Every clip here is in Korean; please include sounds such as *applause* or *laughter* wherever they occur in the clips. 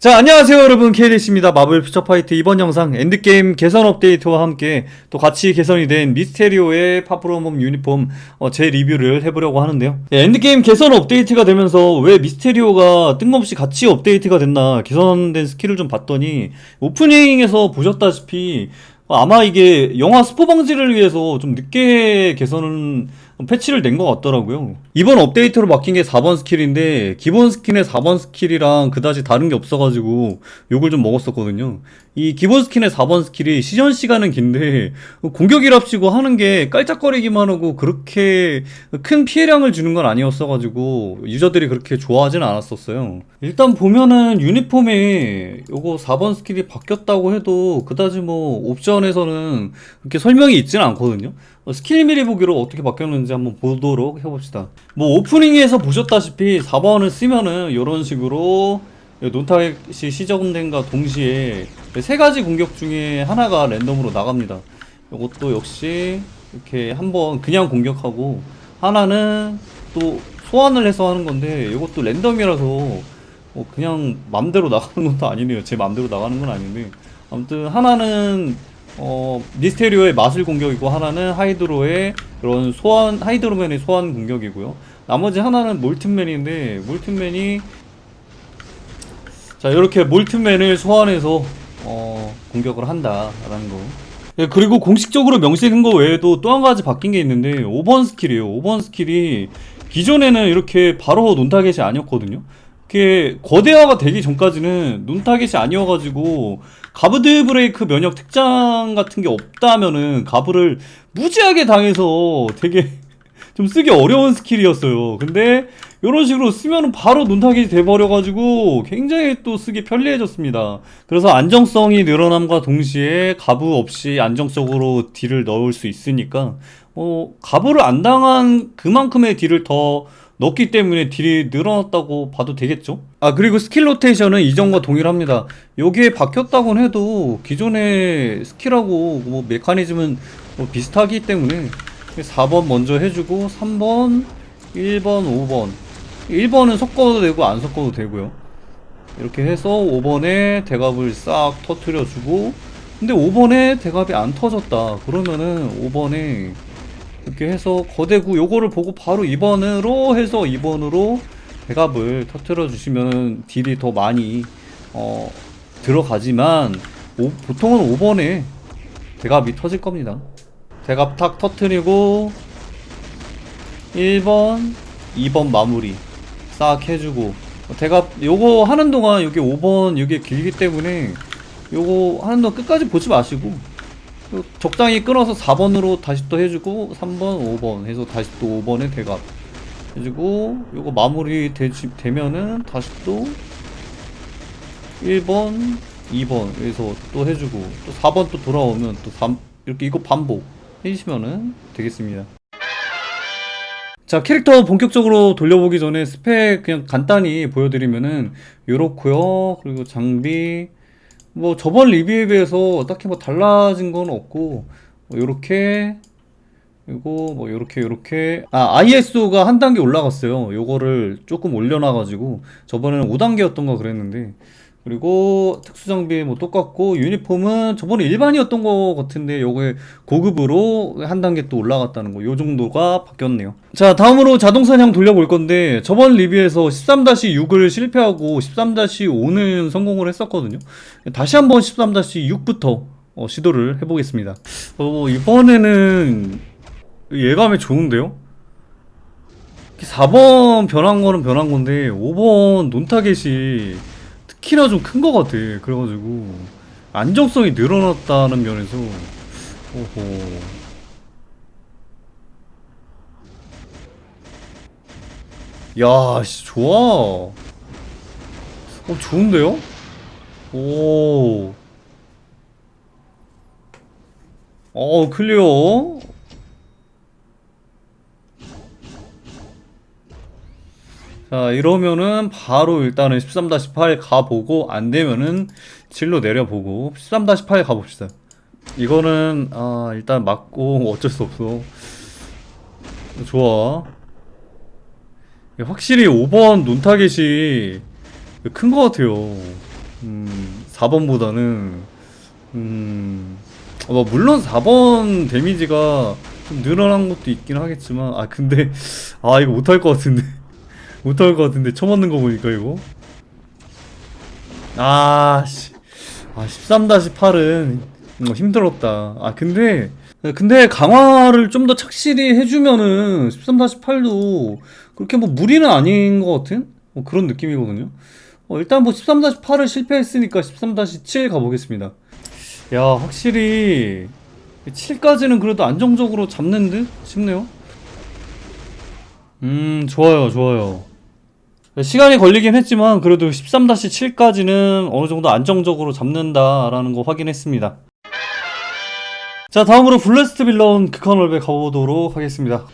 자, 안녕하세요, 여러분. KDC입니다. 마블 퓨처 파이트 이번 영상 엔드게임 개선 업데이트와 함께 또 같이 개선이 된 미스테리오의 파프로몸 유니폼 어, 제 리뷰를 해보려고 하는데요. 예, 엔드게임 개선 업데이트가 되면서 왜 미스테리오가 뜬금없이 같이 업데이트가 됐나 개선된 스킬을 좀 봤더니 오프닝에서 보셨다시피 어, 아마 이게 영화 스포 방지를 위해서 좀 늦게 개선은 패치를 낸 것 같더라고요. 이번 업데이트로 바뀐 게 4번 스킬인데 기본 스킨의 4번 스킬이랑 그다지 다른 게 없어가지고 욕을 좀 먹었었거든요. 이 기본 스킨의 4번 스킬이 시전 시간은 긴데 공격이랍시고 하는 게 깔짝거리기만 하고 그렇게 큰 피해량을 주는 건 아니었어가지고 유저들이 그렇게 좋아하진 않았었어요. 일단 보면은 유니폼에 요거 4번 스킬이 바뀌었다고 해도 그다지 뭐 옵션에서는 그렇게 설명이 있지는 않거든요. 어, 스킬 미리 보기로 어떻게 바뀌었는지 한번 보도록 해봅시다. 뭐 오프닝에서 보셨다시피 4번을 쓰면은 이런 식으로 논타겟이 시작된과 동시에 세 가지 공격 중에 하나가 랜덤으로 나갑니다. 이것도 역시 이렇게 한번 그냥 공격하고 하나는 또 소환을 해서 하는 건데 이것도 랜덤이라서 뭐 그냥 맘대로 나가는 것도 아니네요. 제 맘대로 나가는 건 아닌데 아무튼 하나는 어 미스테리오의 마술 공격이고 하나는 하이드로의 그런 소환 하이드로맨의 소환 공격이고요. 나머지 하나는 몰튼맨인데 몰튼맨이 자 이렇게 몰튼맨을 소환해서 어 공격을 한다라는 거. 예, 그리고 공식적으로 명시된 거 외에도 또 한 가지 바뀐 게 있는데 5번 스킬이에요. 5번 스킬이 기존에는 이렇게 바로 논타겟이 아니었거든요. 그게 거대화가 되기 전까지는 논타겟이 아니어가지고 가브드 브레이크 면역 특장 같은 게 없다면은 가브를 무지하게 당해서 되게 *laughs* 좀 쓰기 어려운 스킬이었어요. 근데 이런 식으로 쓰면은 바로 논타겟이 돼버려가지고 굉장히 또 쓰기 편리해졌습니다. 그래서 안정성이 늘어남과 동시에 가부 없이 안정적으로 딜을 넣을 수 있으니까 어, 가부를 안 당한 그만큼의 딜을 더 넣기 때문에 딜이 늘어났다고 봐도 되겠죠? 아 그리고 스킬 로테이션은 이전과 동일합니다. 여기에 바뀌었다곤 해도 기존의 스킬하고 뭐 메커니즘은 뭐 비슷하기 때문에 4번 먼저 해주고 3번, 1번, 5번 1번은 섞어도 되고 안 섞어도 되고요 이렇게 해서 5번에 대갑을 싹 터트려주고 근데 5번에 대갑이 안 터졌다 그러면은 5번에 이렇게 해서 거대구 요거를 보고 바로 2번으로 해서 2번으로 대갑을 터트려 주시면 딜이 더 많이 어 들어가지만 오- 보통은 5번에 대갑이 터질 겁니다. 대갑 탁 터트리고 1번 2번 마무리 싹 해주고. 대갑 요거 하는 동안 여기 5번 여기 길기 때문에 요거 하는 동안 끝까지 보지 마시고 요 적당히 끊어서 4번으로 다시 또 해주고 3번 5번 해서 다시 또 5번에 대갑 해주고 요거 마무리 되지, 되면은 다시 또 1번 2번 여기서 또 해주고 또 4번 또 돌아오면 또 3, 이렇게 이거 반복 해주시면은 되겠습니다. 자 캐릭터 본격적으로 돌려보기 전에 스펙 그냥 간단히 보여드리면은 요렇고요. 그리고 장비 뭐 저번 리뷰에 비해서 딱히 뭐 달라진 건 없고 뭐 요렇게 그리고 뭐 요렇게 요렇게. 아 ISO가 한 단계 올라갔어요. 요거를 조금 올려놔가지고. 저번에는 5단계였던 거 그랬는데 그리고 특수 장비 뭐 똑같고 유니폼은 저번에 일반이었던 거 같은데 요게 고급으로 한 단계 또 올라갔다는 거 요 정도가 바뀌었네요. 자 다음으로 자동 사냥 돌려볼 건데 저번 리뷰에서 13-6을 실패하고 13-5는 성공을 했었거든요. 다시 한번 13-6부터 어, 시도를 해보겠습니다. 어, 이번에는 예감이 좋은데요? 4번 변한 거는 변한 건데 5번 논타겟이 특히나 좀큰 거 같아. 그래가지고 안정성이 늘어났다는 면에서 오호. 야, 씨, 좋아. 어, 좋은데요? 오. 어, 클리어. 자, 이러면은 바로 일단은 13-8 가보고 안 되면은 7로 내려보고 13-8 가봅시다. 이거는 아, 일단 맞고 *laughs* 어쩔 수 없어. 좋아. 확실히 5번 논타겟이 큰 것 같아요. 음, 4번보다는 음, 뭐 물론 4번 데미지가 좀 늘어난 것도 있긴 하겠지만 아 근데 아 이거 못할 것 같은데 못할 것 같은데 처음 맞는 거 보니까 이거. 아씨. 아 13-8은 뭐 힘들었다. 아 근데 근데 강화를 좀 더 착실히 해주면은 13-8도 그렇게 뭐 무리는 아닌 것 같은? 뭐 그런 느낌이거든요. 어, 일단 뭐 13-8을 실패했으니까 13-7 가보겠습니다. 야 확실히 7까지는 그래도 안정적으로 잡는 듯 싶네요. 음 좋아요 좋아요 시간이 걸리긴 했지만 그래도 13-7까지는 어느 정도 안정적으로 잡는다라는 거 확인했습니다. 자 다음으로 블레스트 빌런 극한 월배 가보도록 하겠습니다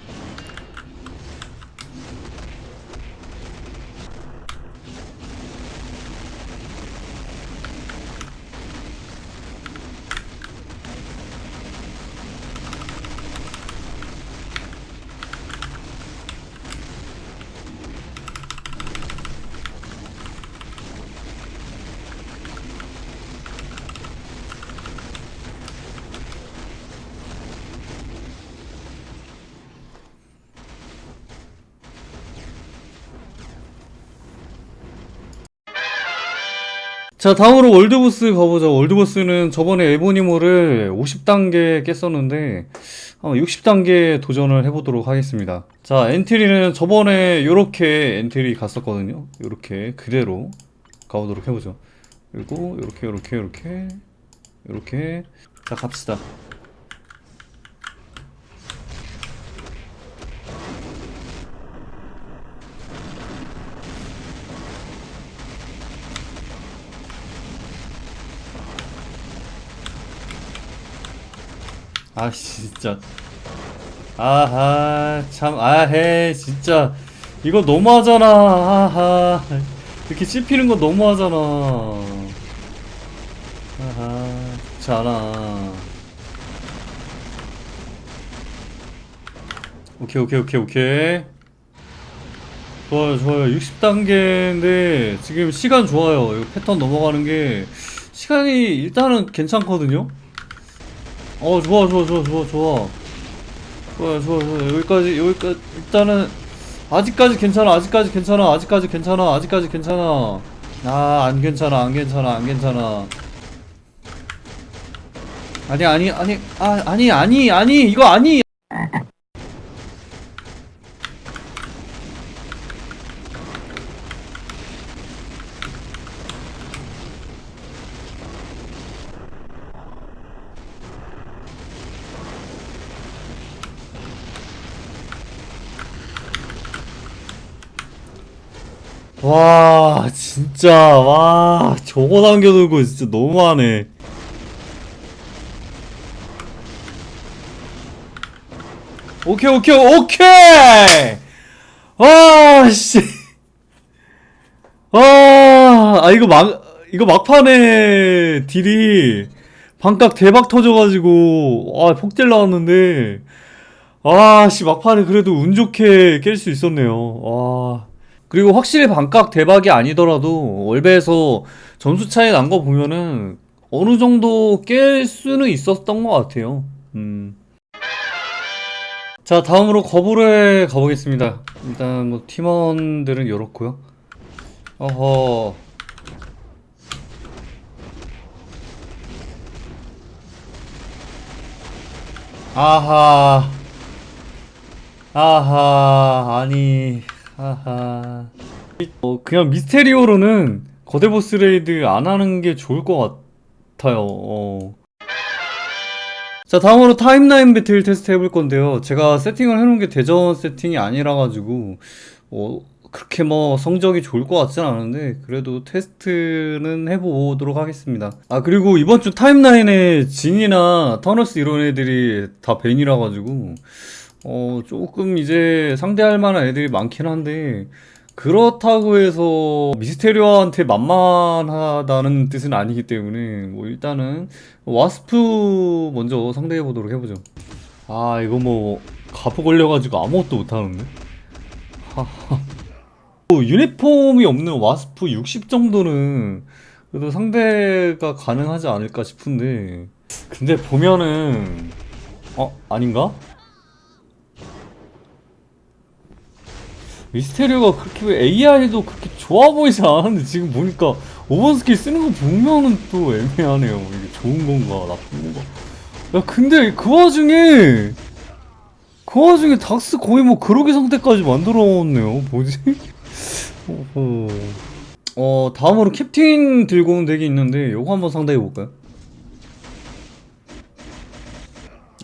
자 다음으로 월드보스 가보죠. 월드보스는 저번에 에보니모를 50단계 깼었는데 한번 60단계 도전을 해보도록 하겠습니다. 자 엔트리는 저번에 요렇게 엔트리 갔었거든요. 요렇게 그대로 가보도록 해보죠. 그리고 요렇게 요렇게 요렇게 요렇게. 자 갑시다 아 진짜. 아하 참 아해 진짜. 이거 너무하잖아. 아하. 이렇게 씹히는 거 너무하잖아. 아하 좋지 않아. 오케이 오케이 오케이 오케이. 좋아요 좋아요. 60단계인데 지금 시간 좋아요. 이거 패턴 넘어가는 게 시간이 일단은 괜찮거든요 어 좋아 좋아 좋아 좋아 좋아. 좋아 좋아 좋아. 여기까지 여기까지 일단은 아직까지 괜찮아 아직까지 괜찮아 아직까지 괜찮아 아직까지 괜찮아. 아 안 괜찮아 안 괜찮아 안 괜찮아. 아니 아니 아니 아 아니 아니 아니 이거 아니 와 진짜 와 저거 남겨두고 진짜 너무하네. 오케이 오케이 오케이! 아씨. 아, 아 이거 막 이거 막판에 딜이 반각 대박 터져가지고 아 폭딜 나왔는데. 아씨 막판에 그래도 운 좋게 깰 수 있었네요. 와 그리고 확실히 반각 대박이 아니더라도 월배에서 점수 차이 난 거 보면은 어느 정도 깰 수는 있었던 것 같아요. 음. 자, 다음으로 거부를 가보겠습니다. 일단 뭐 팀원들은 이렇고요. 어허. 아하. 아하. 아니. 하하. 어, 그냥 미스테리오로는 거대 보스 레이드 안 하는 게 좋을 것 같아요. 어. 자, 다음으로 타임라인 배틀 테스트 해볼 건데요. 제가 세팅을 해놓은 게 대전 세팅이 아니라 가지고, 어, 그렇게 뭐 성적이 좋을 것 같진 않은데, 그래도 테스트는 해보도록 하겠습니다. 아, 그리고 이번 주 타임라인에 진이나 터너스 이런 애들이 다 벤이라 가지고, 어, 조금 이제 상대할 만한 애들이 많긴 한데, 그렇다고 해서 미스테리오한테 만만하다는 뜻은 아니기 때문에, 뭐 일단은 와스프 먼저 상대해 보도록 해보죠. 아, 이거 뭐, 가포 걸려가지고 아무것도 못하는데? 하하. 뭐 유니폼이 없는 와스프 60 정도는 그래도 상대가 가능하지 않을까 싶은데 근데 보면은 어 아닌가? 미스테리오가 그렇게 왜 AI도 그렇게 좋아 보이지 않았는데 지금 보니까 5번 스킬 쓰는 거 보면은 또 애매하네요 이게 좋은 건가 나쁜 건가 야 근데 그 와중에 그 와중에 닥스 거의 뭐 그러기 상태까지 만들어놨네요 뭐지? *laughs* 어허. 어 다음으로 캡틴 들고 온 덱이 있는데 요거 한번 상대해 볼까요?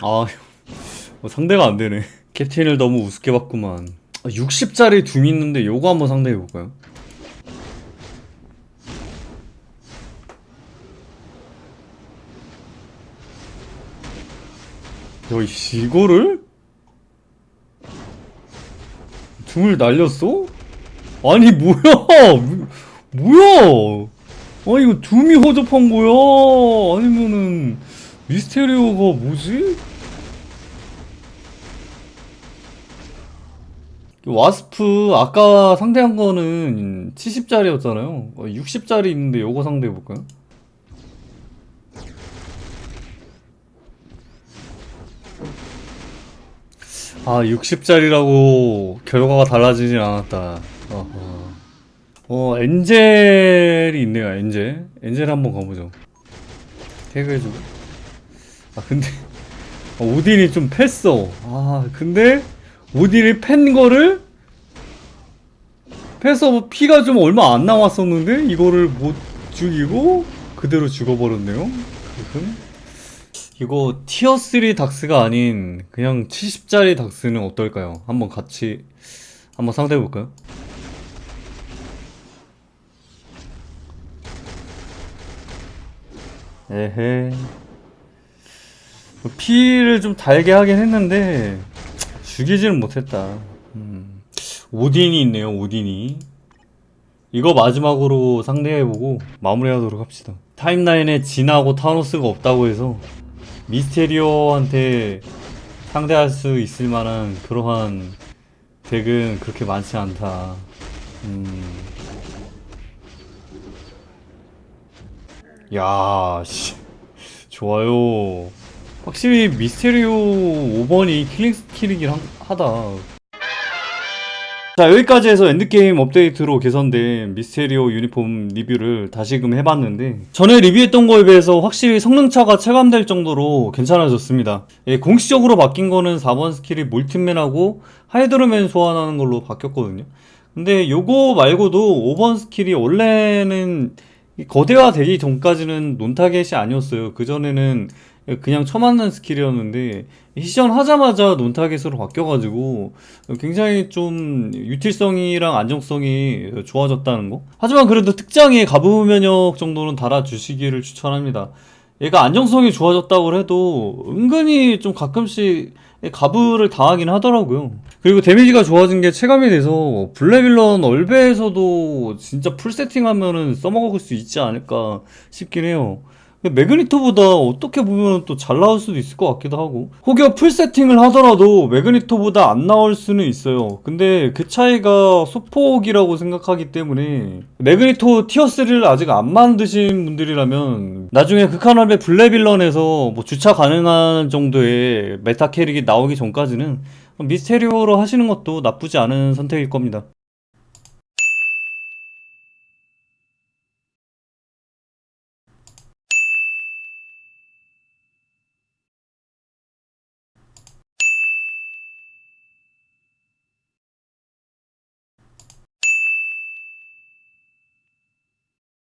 아 *laughs* 어, 상대가 안 되네 *laughs* 캡틴을 너무 우습게 봤구만 60짜리 둠이 있는데 요거 한번 상대해 볼까요? 야, 이- 이거를? 둠을 날렸어? 아니 뭐야 뭐- *laughs* 뭐야 아니 이거 둠이 허접한 거야 아니면은 미스테리오가 뭐지? 와스프 아까 상대한 거는 70짜리였잖아요. 60짜리 있는데 요거 상대해볼까요? 아 60짜리라고 결과가 달라지진 않았다. 어허. 어 엔젤이 있네요 엔젤. 엔젤 한번 가보죠. 태그해주고. 아 근데 어, 오딘이 좀 팼어 아 근데 오딘이 팬 거를 패서 피가 좀 얼마 안 남았었는데 이거를 못 죽이고 그대로 죽어버렸네요 이거 티어 3 닥스가 아닌 그냥 70짜리 닥스는 어떨까요? 한번 같이 한번 상대해 볼까요? 에헤 피를 좀 달게 하긴 했는데 죽이지는 못했다 음. 오딘이 있네요 오딘이 이거 마지막으로 상대해보고 마무리하도록 합시다 타임라인에 진하고 타노스가 없다고 해서 미스테리오한테 상대할 수 있을 만한 그러한 덱은 그렇게 많지 않다. 음. 야, 씨. 좋아요. 확실히 미스테리오 5번이 킬링 스킬이긴 하- 하다. 자 여기까지 해서 엔드게임 업데이트로 개선된 미스테리오 유니폼 리뷰를 다시금 해봤는데 전에 리뷰했던 거에 비해서 확실히 성능차가 체감될 정도로 괜찮아졌습니다. 예, 공식적으로 바뀐 거는 4번 스킬이 몰튼맨하고 하이드로맨 소환하는 걸로 바뀌었거든요. 근데 요거 말고도 5번 스킬이 원래는 이 거대화 되기 전까지는 논타겟이 아니었어요. 그전에는 그냥 쳐맞는 스킬이었는데 시전 하자마자 논타겟으로 바뀌어가지고 굉장히 좀 유틸성이랑 안정성이 좋아졌다는 거. 하지만 그래도 특장에 가부 면역 정도는 달아주시기를 추천합니다. 얘가 안정성이 좋아졌다고 해도 은근히 좀 가끔씩 가부를 당하긴 하더라고요. 그리고 데미지가 좋아진 게 체감이 돼서 블랙빌런 얼베에서도 진짜 풀 세팅하면은 써먹을 수 있지 않을까 싶긴 해요. 매그니토보다 어떻게 보면 또 잘 나올 수도 있을 것 같기도 하고. 혹여 풀 세팅을 하더라도 매그니토보다 안 나올 수는 있어요. 근데 그 차이가 소폭이라고 생각하기 때문에 매그니토 티어 3를 아직 안 만드신 분들이라면 나중에 극한할배 블레빌런에서 뭐 주차 가능한 정도의 메타 캐릭이 나오기 전까지는 미스테리오로 하시는 것도 나쁘지 않은 선택일 겁니다